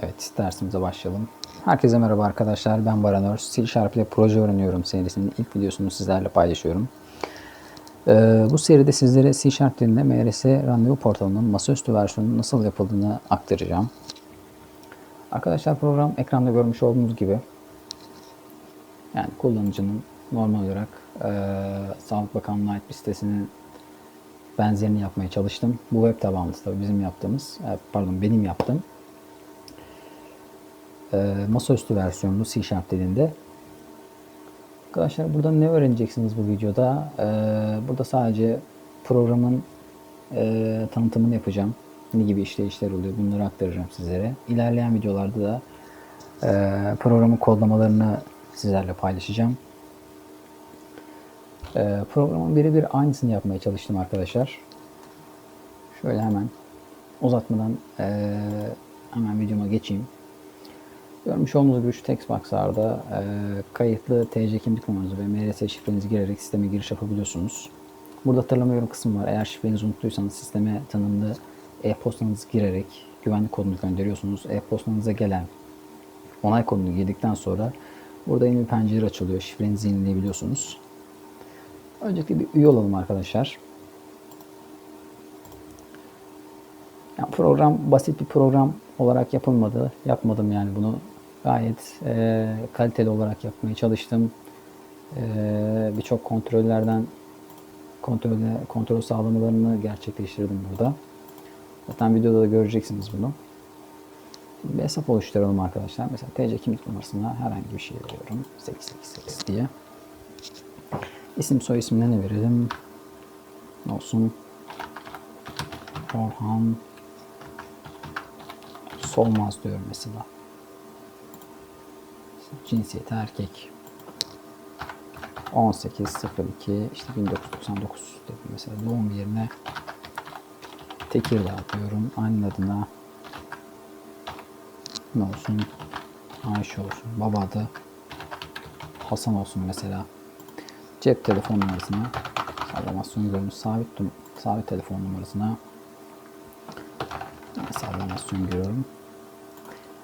Evet, dersimize başlayalım. Herkese merhaba arkadaşlar. Ben Baran Örs. C Sharp ile proje öğreniyorum serisinin ilk videosunu sizlerle paylaşıyorum. Ee, bu seride sizlere C Sharp dilinde MRS randevu portalının masaüstü versiyonunun nasıl yapıldığını aktaracağım. Arkadaşlar program ekranda görmüş olduğunuz gibi yani kullanıcının normal olarak e, Sağlık Bakanlığı ait bir sitesinin benzerini yapmaya çalıştım. Bu web tabanlı tabii bizim yaptığımız, e, pardon benim yaptığım masaüstü versiyonlu C Sharp dilinde. Arkadaşlar burada ne öğreneceksiniz bu videoda? E, burada sadece programın e, tanıtımını yapacağım. Ne gibi işleyişler oluyor bunları aktaracağım sizlere. İlerleyen videolarda da e, programın kodlamalarını sizlerle paylaşacağım. E, programın birebir aynısını yapmaya çalıştım arkadaşlar. Şöyle hemen uzatmadan e, hemen videoma geçeyim. Görmüş olduğunuz gibi şu text box'larda e, kayıtlı TC kimlik numaranızı ve MRS şifrenizi girerek sisteme giriş yapabiliyorsunuz. Burada hatırlamıyorum kısmı var. Eğer şifrenizi unuttuysanız sisteme tanımlı e-postanızı girerek güvenlik kodunu gönderiyorsunuz. E-postanıza gelen onay kodunu girdikten sonra burada yeni bir pencere açılıyor. Şifrenizi yenileyebiliyorsunuz. Öncelikle bir üye olalım arkadaşlar. Yani program basit bir program olarak yapılmadı. Yapmadım yani bunu. Gayet e, kaliteli olarak yapmaya çalıştım. E, Birçok kontrollerden kontrol, kontrol sağlamalarını gerçekleştirdim burada. Zaten videoda da göreceksiniz bunu. Bir hesap oluşturalım arkadaşlar. Mesela TC kimlik numarasına herhangi bir şey veriyorum. 888 diye. İsim soy ismine ne verelim? Olsun? Orhan Solmaz diyorum mesela. Cinsiyeti erkek. 18.02 işte 1999 dedim mesela doğum yerine Tekirdağ diyorum. Anne adına ne olsun? Ayşe olsun. Baba adı Hasan olsun mesela. Cep telefon numarasına sallamasyon görünüş sabit, sabit telefon numarasına sallamasyon görüyorum.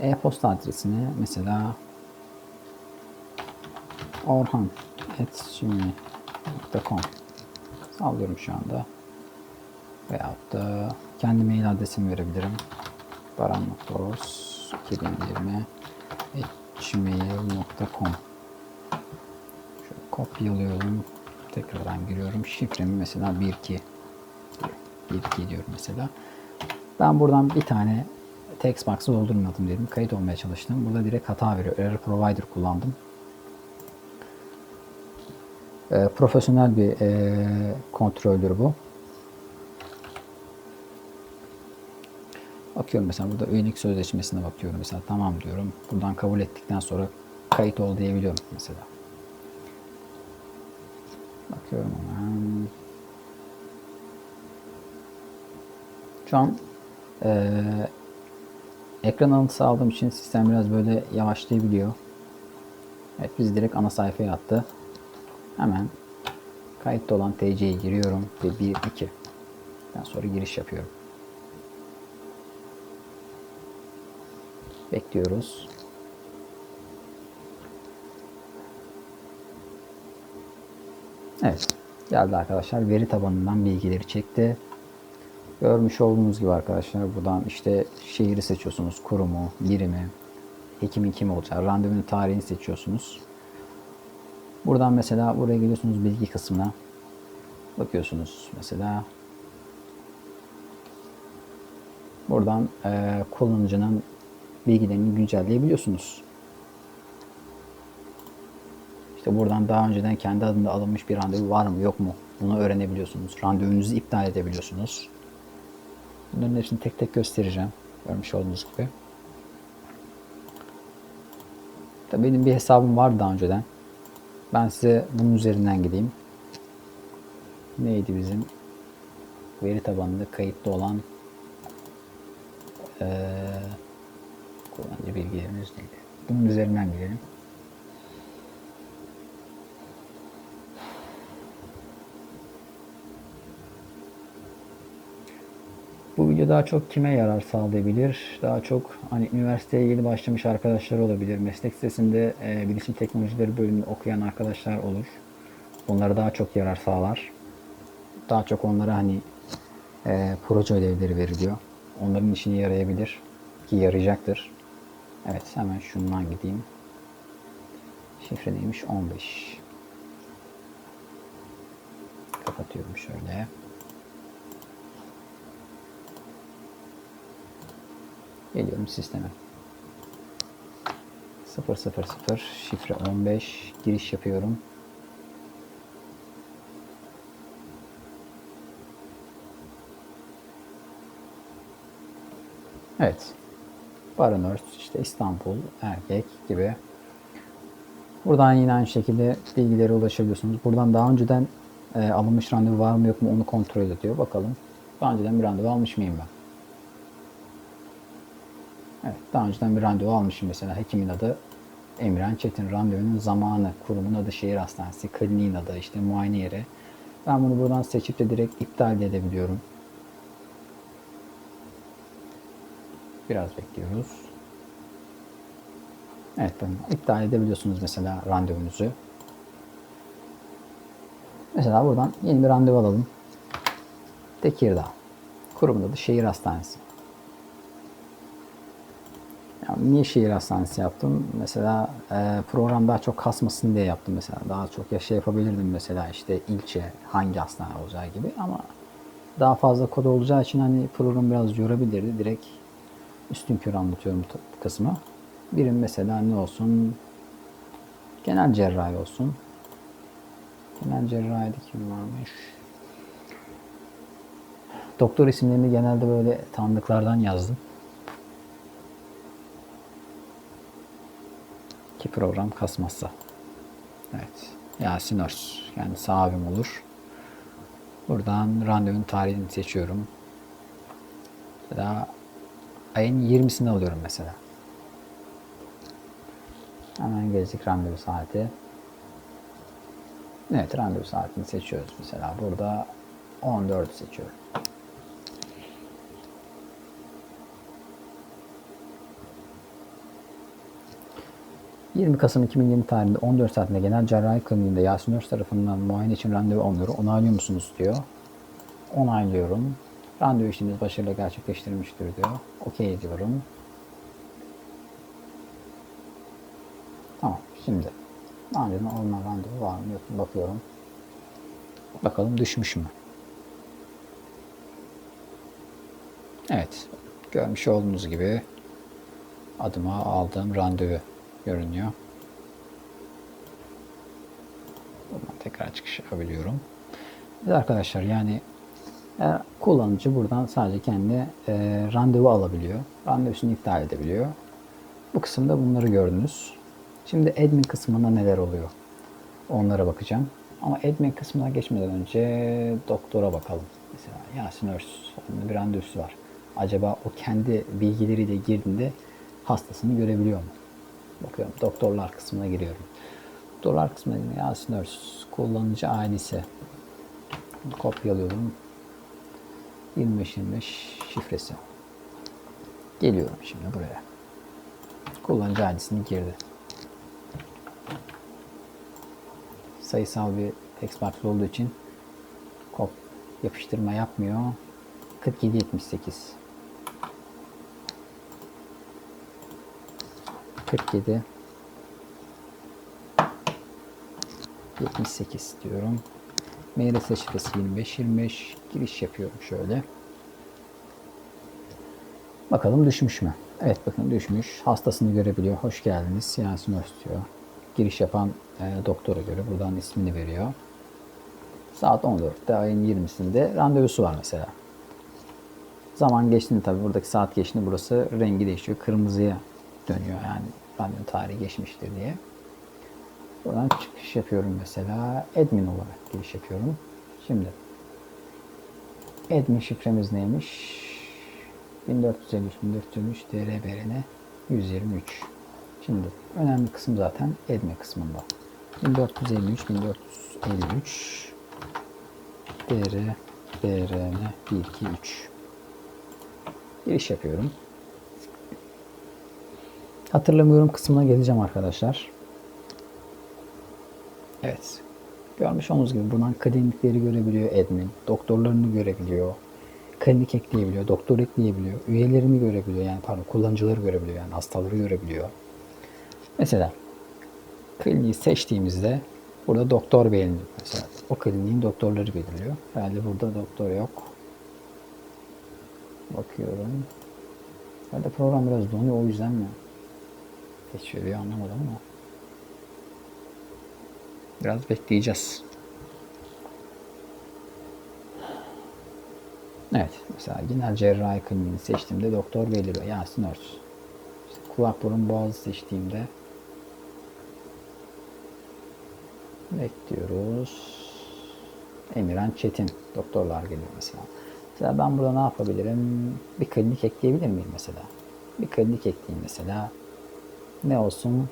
E-posta adresine mesela orhan.gmail.com sallıyorum şu anda. Veyahut da kendi mail adresimi verebilirim. baran.ors 2020 gmail.com kopyalıyorum. Tekrardan giriyorum. Şifremi mesela 12 12 diyorum mesela. Ben buradan bir tane text box'ı doldurmadım dedim. Kayıt olmaya çalıştım. Burada direkt hata veriyor. Error provider kullandım. E, profesyonel bir e, kontroldür bu. Bakıyorum mesela burada üyelik sözleşmesine bakıyorum. Mesela tamam diyorum. Buradan kabul ettikten sonra kayıt ol diyebiliyorum mesela. Bakıyorum hemen. Şu an ee, ekran alıntısı aldığım için sistem biraz böyle yavaşlayabiliyor. Evet biz direkt ana sayfaya attı. Hemen kayıtlı olan TC'yi giriyorum ve 1 2 daha sonra giriş yapıyorum. Bekliyoruz. Evet. Geldi arkadaşlar. Veri tabanından bilgileri çekti. Görmüş olduğunuz gibi arkadaşlar buradan işte şehri seçiyorsunuz, kurumu, birimi, hekimin kim olacağı, randevunun tarihini seçiyorsunuz. Buradan mesela buraya geliyorsunuz bilgi kısmına. Bakıyorsunuz mesela. Buradan e, kullanıcının bilgilerini güncelleyebiliyorsunuz. İşte buradan daha önceden kendi adında alınmış bir randevu var mı yok mu bunu öğrenebiliyorsunuz. Randevunuzu iptal edebiliyorsunuz. Bunların hepsini tek tek göstereceğim. Görmüş olduğunuz gibi. Tabii benim bir hesabım vardı daha önceden. Ben size bunun üzerinden gideyim. Neydi bizim veri tabanında kayıtlı olan ee, kullanıcı bilgilerimiz neydi? Bunun üzerinden gidelim. Video daha çok kime yarar sağlayabilir? Daha çok hani üniversiteye yeni başlamış arkadaşlar olabilir. Meslek sitesinde e, bilişim teknolojileri bölümünü okuyan arkadaşlar olur. Onlara daha çok yarar sağlar. Daha çok onlara hani e, proje ödevleri veriliyor. Onların işine yarayabilir. Ki yarayacaktır. Evet hemen şundan gideyim. Şifre neymiş? 15. Kapatıyorum şöyle. Geliyorum sisteme. 000 şifre 15 giriş yapıyorum. Evet. Baranört, işte İstanbul, erkek gibi. Buradan yine aynı şekilde bilgilere ulaşabiliyorsunuz. Buradan daha önceden e, alınmış randevu var mı yok mu onu kontrol ediyor. Bakalım. Daha önceden bir randevu almış mıyım ben? Evet, daha önceden bir randevu almışım mesela. Hekimin adı Emirhan Çetin. Randevunun zamanı, kurumun adı, şehir hastanesi, kliniğin adı, işte muayene yeri. Ben bunu buradan seçip de direkt iptal de edebiliyorum. Biraz bekliyoruz. Evet bakın iptal edebiliyorsunuz mesela randevunuzu. Mesela buradan yeni bir randevu alalım. Tekirdağ. Kurumun adı şehir hastanesi. Niye şehir hastanesi yaptım? Mesela e, program daha çok kasmasın diye yaptım mesela. Daha çok ya şey yapabilirdim mesela işte ilçe hangi hastane olacağı gibi ama daha fazla kod olacağı için hani program biraz yorabilirdi. Direkt üstün körü anlatıyorum bu kısmı. Birim mesela ne olsun? Genel cerrahi olsun. Genel cerrahide kim varmış? Doktor isimlerini genelde böyle tanıdıklardan yazdım. Ki program kasmazsa. Evet. Yasin Örs. Yani sahibim olur. Buradan randevunun tarihini seçiyorum. Mesela ayın 20'sini alıyorum mesela. Hemen gelecek randevu saati. Evet randevu saatini seçiyoruz mesela. Burada 14 seçiyorum. ...20 Kasım 2020 tarihinde 14 saatinde genel cerrahi kliniğinde Yasin Öz tarafından muayene için randevu alınıyor. Onaylıyor musunuz diyor. Onaylıyorum. Randevu işleminiz başarıyla gerçekleştirilmiştir diyor. Okey diyorum. Tamam şimdi daha önceden alınan randevu var mı yok bakıyorum. Bakalım düşmüş mü? Evet. Görmüş olduğunuz gibi adıma aldığım randevu görünüyor. Buradan tekrar çıkış yapabiliyorum. Evet arkadaşlar yani e, kullanıcı buradan sadece kendi e, randevu alabiliyor. Randevusunu iptal edebiliyor. Bu kısımda bunları gördünüz. Şimdi admin kısmında neler oluyor? Onlara bakacağım. Ama admin kısmına geçmeden önce doktora bakalım. Mesela Yasin Örs, bir randevusu var. Acaba o kendi bilgileriyle girdiğinde hastasını görebiliyor mu? Bakıyorum doktorlar kısmına giriyorum. Doktorlar kısmına giriyorum. Yasin Örs, kullanıcı ailesi. Kopyalıyorum. 25-25 şifresi. Geliyorum şimdi buraya. Kullanıcı ailesini girdi. sayısal bir text olduğu için kop yapıştırma yapmıyor. 4778 47 78 diyorum. MRS şifresi 25 25 giriş yapıyorum şöyle. Bakalım düşmüş mü? Evet bakın düşmüş. Hastasını görebiliyor. Hoş geldiniz. Yasin Öz diyor giriş yapan e, doktora göre buradan ismini veriyor. Saat 14'te ayın 20'sinde randevusu var mesela. Zaman geçtiğinde tabi buradaki saat geçtiğinde burası rengi değişiyor. Kırmızıya dönüyor yani randevu tarihi geçmiştir diye. Buradan çıkış yapıyorum mesela. Admin olarak giriş yapıyorum. Şimdi admin şifremiz neymiş? 1453 1453 DRBRN 123 Şimdi önemli kısım zaten edme kısmında. 1453 1453 DR BRN 1 2 3 Giriş yapıyorum. Hatırlamıyorum kısmına geleceğim arkadaşlar. Evet. Görmüş olduğunuz gibi buradan klinikleri görebiliyor admin. Doktorlarını görebiliyor. Klinik ekleyebiliyor. Doktor ekleyebiliyor. Üyelerini görebiliyor. Yani pardon kullanıcıları görebiliyor. Yani hastaları görebiliyor. Mesela kliniği seçtiğimizde burada doktor belirliyor mesela. O kliniğin doktorları belirliyor. Herhalde burada doktor yok. Bakıyorum. Herhalde program biraz donuyor o yüzden mi? Geçiyor anlamadım ama. Biraz bekleyeceğiz. Evet. Mesela genel cerrahi kliniğini seçtiğimde doktor belirliyor. Yasin Ört. İşte kulak burun boğaz seçtiğimde bekliyoruz. Emirhan Çetin. Doktorlar geliyor mesela. Mesela ben burada ne yapabilirim? Bir klinik ekleyebilir miyim mesela? Bir klinik ekleyeyim mesela. Ne olsun?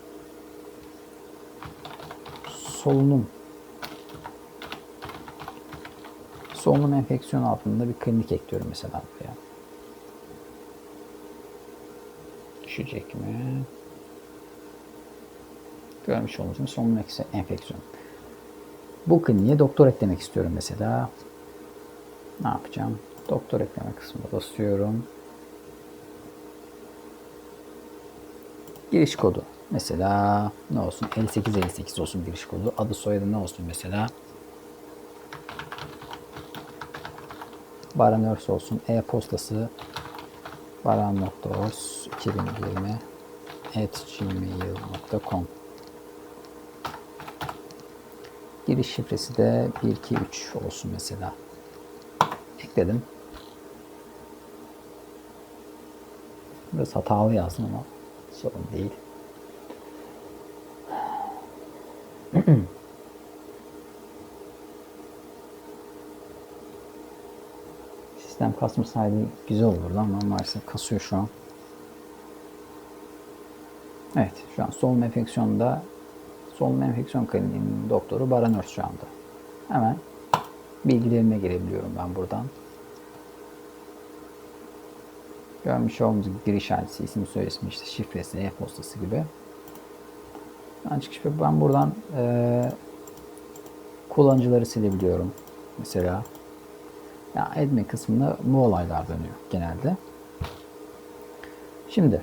Solunum. Solunum enfeksiyonu altında bir klinik ekliyorum mesela buraya. Düşecek mi? Görmüş olduğunuz solunum enfeksiyonu. Bu kliniğe doktor eklemek istiyorum mesela. Ne yapacağım? Doktor ekleme kısmına basıyorum. Giriş kodu. Mesela ne olsun? 5858 olsun giriş kodu. Adı soyadı ne olsun mesela? Baranörs olsun. E-postası baran.ors 2020 at gmail.com Giriş şifresi de 123 olsun mesela. Ekledim. Biraz hatalı yazdım ama sorun değil. Sistem kasmasaydı güzel olurdu ama maalesef kasıyor şu an. Evet şu an solunum enfeksiyonda solunum enfeksiyon kliniğinin doktoru Baran Örs şu anda. Hemen bilgilerime girebiliyorum ben buradan. Görmüş olduğunuz gibi giriş adresi, isim soyismi, işte şifresi, e-postası gibi. Ancak şifre ben buradan e, kullanıcıları silebiliyorum. Mesela ya admin kısmında bu olaylar dönüyor genelde. Şimdi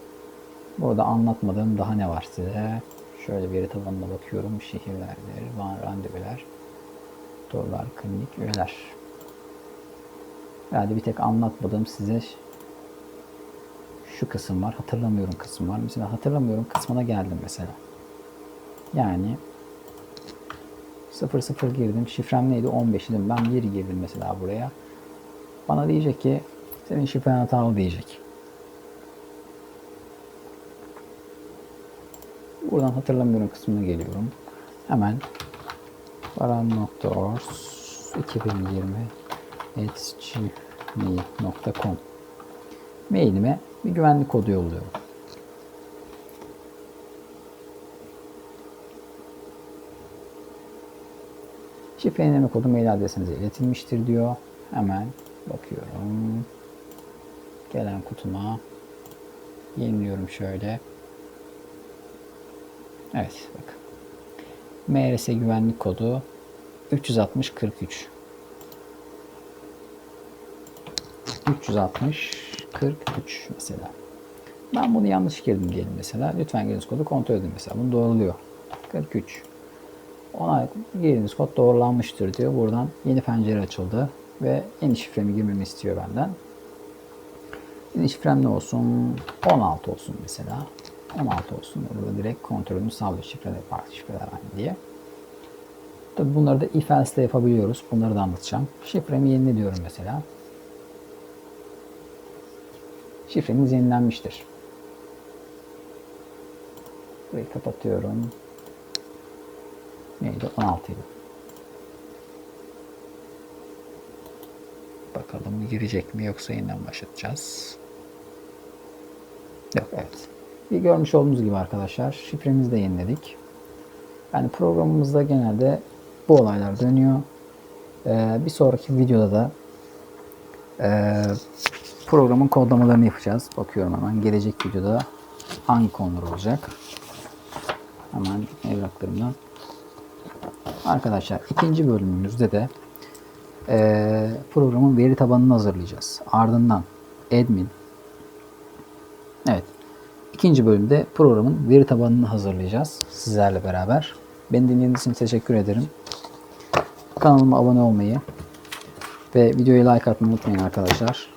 burada anlatmadığım daha ne var size? Şöyle veri tabanına bakıyorum. Şehirlerdir, van randevular, doktorlar, klinik, üyeler. Yani bir tek anlatmadığım size şu kısım var. Hatırlamıyorum kısım var. Mesela hatırlamıyorum kısmına geldim mesela. Yani 00 girdim. Şifrem neydi? 15 idim. Ben 1 girdim mesela buraya. Bana diyecek ki senin şifren hatalı diyecek. Buradan hatırlamıyorum kısmına geliyorum. Hemen baran.ors 2020 gmail.com mailime bir güvenlik kodu yolluyorum. Şifre yenileme kodu mail adresinize iletilmiştir diyor. Hemen bakıyorum. Gelen kutuma yeniliyorum şöyle. Evet bak. MRS güvenlik kodu 360 43. 360 43 mesela. Ben bunu yanlış girdim diyelim mesela. Lütfen giriniz kodu kontrol edin mesela. Bunu doğruluyor. 43. Ona girdiğiniz kod doğrulanmıştır diyor. Buradan yeni pencere açıldı ve yeni şifremi girmemi istiyor benden. Yeni şifrem ne olsun? 16 olsun mesela. 16 olsun. Burada direkt kontrolümü sağlıyor. Şifreler farklı şifreler aynı diye. Tabi bunları da if else ile yapabiliyoruz. Bunları da anlatacağım. Şifremi yenile diyorum mesela. Şifreniz yenilenmiştir. Burayı kapatıyorum. Neydi? 16 idi. Bakalım girecek mi yoksa yeniden başlatacağız. Yok evet. Bir görmüş olduğunuz gibi arkadaşlar şifremizi de yeniledik. Yani programımızda genelde bu olaylar dönüyor. Ee, bir sonraki videoda da e, programın kodlamalarını yapacağız. Bakıyorum hemen. Gelecek videoda hangi konular olacak? Hemen evraklarımdan. Arkadaşlar ikinci bölümümüzde de eee, programın veri tabanını hazırlayacağız. Ardından admin. Evet. İkinci bölümde programın veri tabanını hazırlayacağız sizlerle beraber. Beni dinlediğiniz için teşekkür ederim. Kanalıma abone olmayı ve videoya like atmayı unutmayın arkadaşlar.